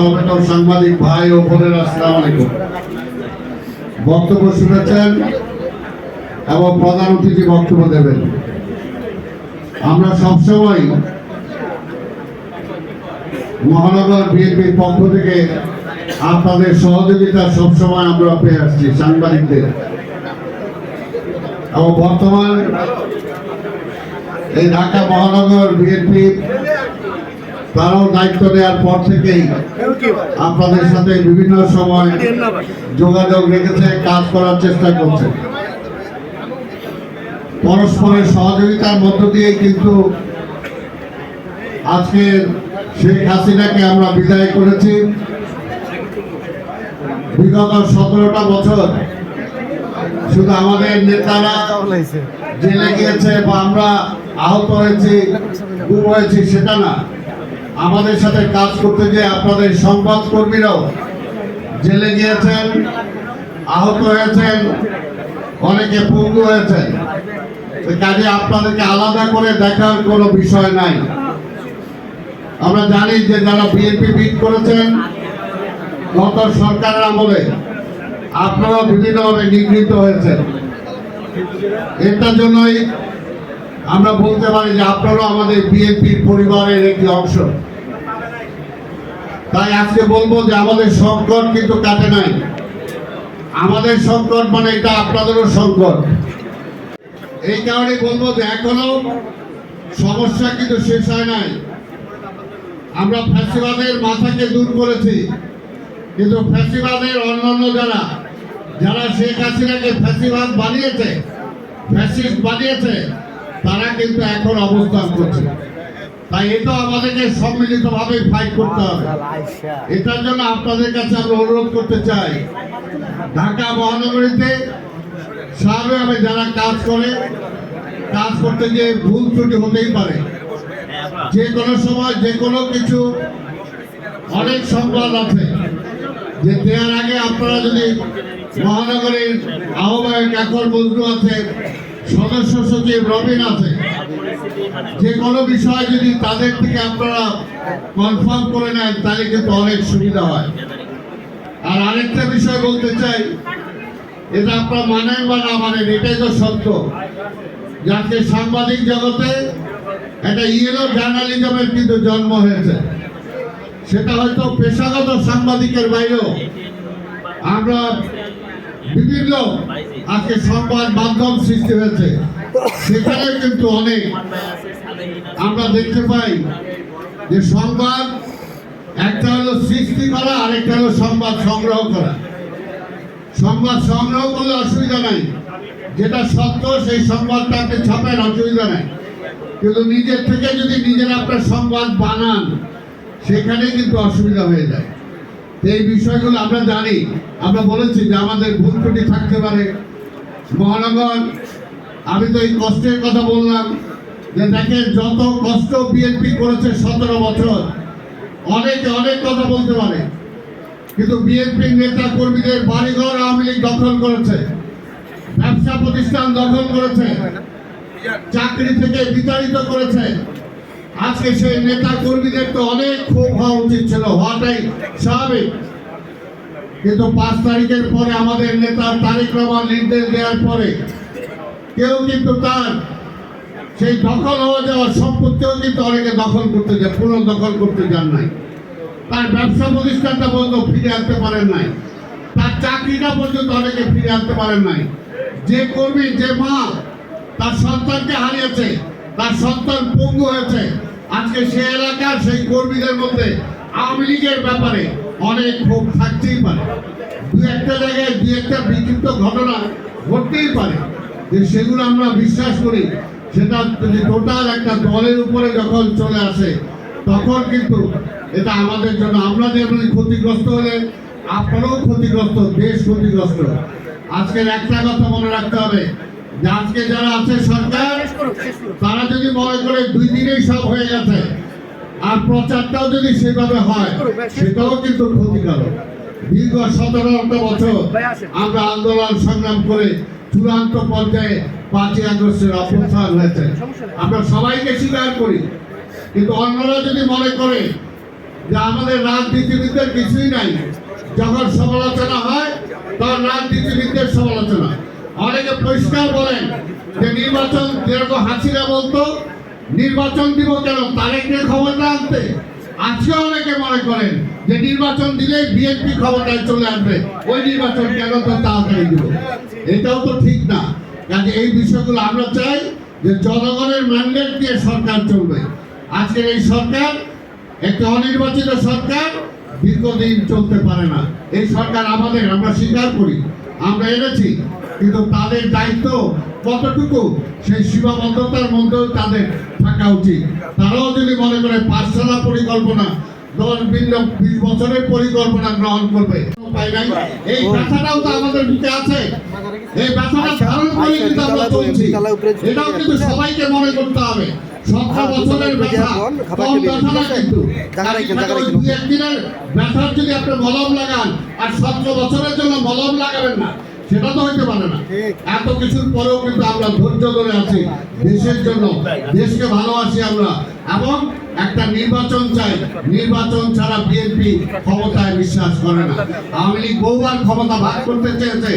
সর্বপ্রথম সাংবাদিক ভাই ও বোনের আসসালাম আলাইকুম। বক্তব্য শুনেছেন এবং প্রধান অতিথি বক্তব্য দেবেন। আমরা সবসময় মহানগর বিএনপির পক্ষ থেকে আপনাদের সহযোগিতা সবসময় আমরা পেয়ে আসছি সাংবাদিকদের। এবং বর্তমান এই ঢাকা মহানগর বিএনপি তারাও দায়িত্ব দেওয়ার পর থেকেই আপনাদের সাথে বিভিন্ন সময় যোগাযোগ রেখেছে কাজ করার চেষ্টা করছে। পরস্পরের সহযোগিতার মধ্য দিয়ে কিন্তু আজকে শেখ হাসিনাকে আমরা বিদায় করেছি। বিগত সতেরোটা বছর শুধু আমাদের নেতারা জেলে গিয়েছে বা আমরা আহত হয়েছি গুম হয়েছি সেটা না। আমাদের সাথে কাজ করতে গিয়ে আপনাদের সংবাদ কর্মীরাও জেলে গিয়েছেন, আহত হয়েছেন, অনেকে পঙ্গু হয়েছেন। কাজে আপনাদেরকে আলাদা করে দেখার কোনো বিষয় নাই। আমরা জানি যে যারা বিএনপি বিট করেছেন গত সরকারের আমলে আপনারা বিভিন্নভাবে নিগৃহীত হয়েছেন। এটার জন্যই আমরা বলতে পারি যে আপনারাও আমাদের বিএনপির পরিবারের একটি অংশ। তাই আজকে বলব যে আমাদের সংকট কিন্তু কাটে নাই। আমাদের সংকট মানে এটা আপনাদেরও সংকট। এই কারণে বলব যে এখনও সমস্যা কিন্তু শেষ হয় নাই। আমরা ফ্যাসিবাদের মাথাকে দূর করেছি। কিন্তু ফ্যাসিবাদের অন্যান্য যারা যারা শেখ হাসিনাকে ফ্যাসিবাদ বানিয়েছে, ফ্যাসিস্ট বানিয়েছে, তারা কিন্তু এখন অবস্থান করছে। তাই এটা আমাদেরকে সম্মিলিতভাবে ফাইট করতে হবে। এটার জন্য আপনাদের কাছে আমরা অনুরোধ করতে চাই। ঢাকা মহানগরীতে স্বাভাবিকভাবে যারা কাজ করে কাজ করতে গিয়ে ভুল ত্রুটি হতেই পারে। যে কোনো সময় যে কোনো কিছু অনেক সংবাদ আছে। যে দেওয়ার আগে আপনারা যদি মহানগরীর আহ্বায়ক একর বন্ধু আছে সদস্য সচিব রবিন আছে যে কোনো বিষয় যদি তাদের থেকে আপনারা কনফার্ম করে নেন, তাহলে কিন্তু অনেক সুবিধা হয়। আর আরেকটা বিষয় বলতে চাই, এটা আপনারা মানেন বা না মানেন, এটাই তো সত্য। যাতে সাংবাদিক জগতে একটা ইয়েলো জার্নালিজমের কিন্তু জন্ম হয়েছে, সেটা হয়তো পেশাগত সাংবাদিকের বাইরেও আমরা বিভিন্ন আজকে সংবাদ মাধ্যম সৃষ্টি হয়েছে। সেখানে কিন্তু অনেক। আমরা দেখতে পাই যে সংবাদ, একটা হলো সৃষ্টি করা, আরেকটা হলো সংবাদ সংগ্রহ করা। সংবাদ সংগ্রহ করলে অসুবিধা নাই। যেটা সত্য, সেই সংবাদটা আপনি ছাপেন অসুবিধা নাই। কিন্তু নিজের থেকে যদি নিজের আপনার সংবাদ বানান, সেখানে কিন্তু অসুবিধা হয়ে যায়। এই বিষয়গুলো আমরা জানি। আমরা বলেছি যে আমাদের ভুল ত্রুটি থাকতে পারে। মহানগর, আমি তো এই কষ্টের কথা বললাম যে দেখেন, যত কষ্ট বিএনপি করেছে সতেরো বছর, অনেকে অনেক কথা বলতে পারে। কিন্তু বিএনপির নেতা কর্মীদের বাড়িঘর আওয়ামী লীগ দখল করেছে, ব্যবসা প্রতিষ্ঠান দখল করেছে, চাকরি থেকে বিতাড়িত করেছে আজকে সেই নেতা কর্মীদের তো অনেক ক্ষোভ হওয়া উচিত ছিল, হওয়াটাই স্বাভাবিক। কিন্তু পাঁচ তারিখের পরে আমাদের নেতা তারিক রহমান নির্দেশ দেওয়ার পরে কেউ কিন্তু তার সেই দখল হওয়া যাওয়ার সম্পত্তিও কিন্তু অনেকে দখল করতে যায়, পুনর্দখল করতে যান নাই। তার ব্যবসা প্রতিষ্ঠানটা পর্যন্ত ফিরে আনতে পারেন নাই। তার চাকরিটা পর্যন্ত অনেকে ফিরে আনতে পারেন নাই। যে কর্মী, যে মা, তার সন্তানকে হারিয়েছে, তার সন্তান পঙ্গু হয়েছে আজকে সে এলাকার সেই কর্মীদের মধ্যে আওয়ামী লীগের ব্যাপারে অনেক ক্ষোভ থাকতেই পারে। দু একটা জায়গায় দু একটা বিক্ষিপ্ত ঘটনা ঘটতেই পারে। যে সেগুলো আমরা বিশ্বাস করি, সেটা যদি টোটাল একটা দলের উপরে যখন চলে আসে, তখন কিন্তু এটা আমাদের জন্য, আমরা যেমন ক্ষতিগ্রস্ত হলে আপনারাও ক্ষতিগ্রস্ত, দেশ ক্ষতিগ্রস্ত। আজকের একটা কথা মনে রাখতে হবে আজকে যারা আছে সরকার তারা যদি মনে করে দুই দিনেই সব হয়ে গেছে আর প্রচারটাও যদি সেভাবে হয় সেটাও কিন্তু ক্ষতিকারক। দীর্ঘ সতেরোটা বছর আমরা আন্দোলন সংগ্রাম করে চূড়ান্ত পর্যায়ে পাঁচই আগস্টের অভ্যুত্থান হয়েছে। আমরা সবাইকে স্বীকার করি। কিন্তু অন্যরা যদি মনে করে যে আমাদের রাজনীতিবিদদের কিছুই নাই যখন সমালোচনা হয় তখন রাজনীতিবিদদের সমালোচনা। অনেকে পরিষ্কার বলেন যে নির্বাচন যেরকম হাসিনা বলতো, নির্বাচন দিব কেন? তারেককে ক্ষমতা আনতে। আজকে অনেকে মনে করেন যে নির্বাচন দিলে বিএনপি ক্ষমতায় চলে আসবে। ওই নির্বাচন কেন তো তাড়াতাড়ি দিব? এটাও তো ঠিক না। কাজে এই বিষয়গুলো আমরা চাই যে জনগণের ম্যান্ডেট দিয়ে সরকার চলবে। আজকের এই সরকার একটি অনির্বাচিত সরকার দীর্ঘদিন চলতে পারে না। এই সরকার আমাদের, আমরা স্বীকার করি। আমরা এনেছি। কিন্তু তাদের দায়িত্ব কতটুকু সেই সীমাবদ্ধতার মধ্যেও তাদের থাকা উচিত। তারাও যদি মনে করে পাঠশালা পরিকল্পনা দশ ভিন্ন বিশ বছরের পরিকল্পনা গ্রহণ করবে এই ব্যথাটাও তো আমাদের বুকে আছে। এই ব্যথাটা ধারণ করে কিন্তু আমরা চলছি। এটাও কিন্তু সবাইকে মনে করতে হবে। সতেরো বছরের ব্যথা কম ব্যথা না কিন্তু। দুই একদিনের ব্যথার যদি আপনি মলম লাগান আর সতেরো বছরের জন্য মলম লাগাবেন না সেটা তো হইতে পারে না। এত কিছুর পরেও কিন্তু আমরা ধৈর্য ধরে আছি দেশের জন্য দেশকে ভালোবাসি আমরা। এবং একটা নির্বাচন চাই। নির্বাচন ছাড়া বিএনপি ক্ষমতায় বিশ্বাস করে না। আওয়ামী লীগ বহুবার ক্ষমতা ভাগ করতে চেয়েছে।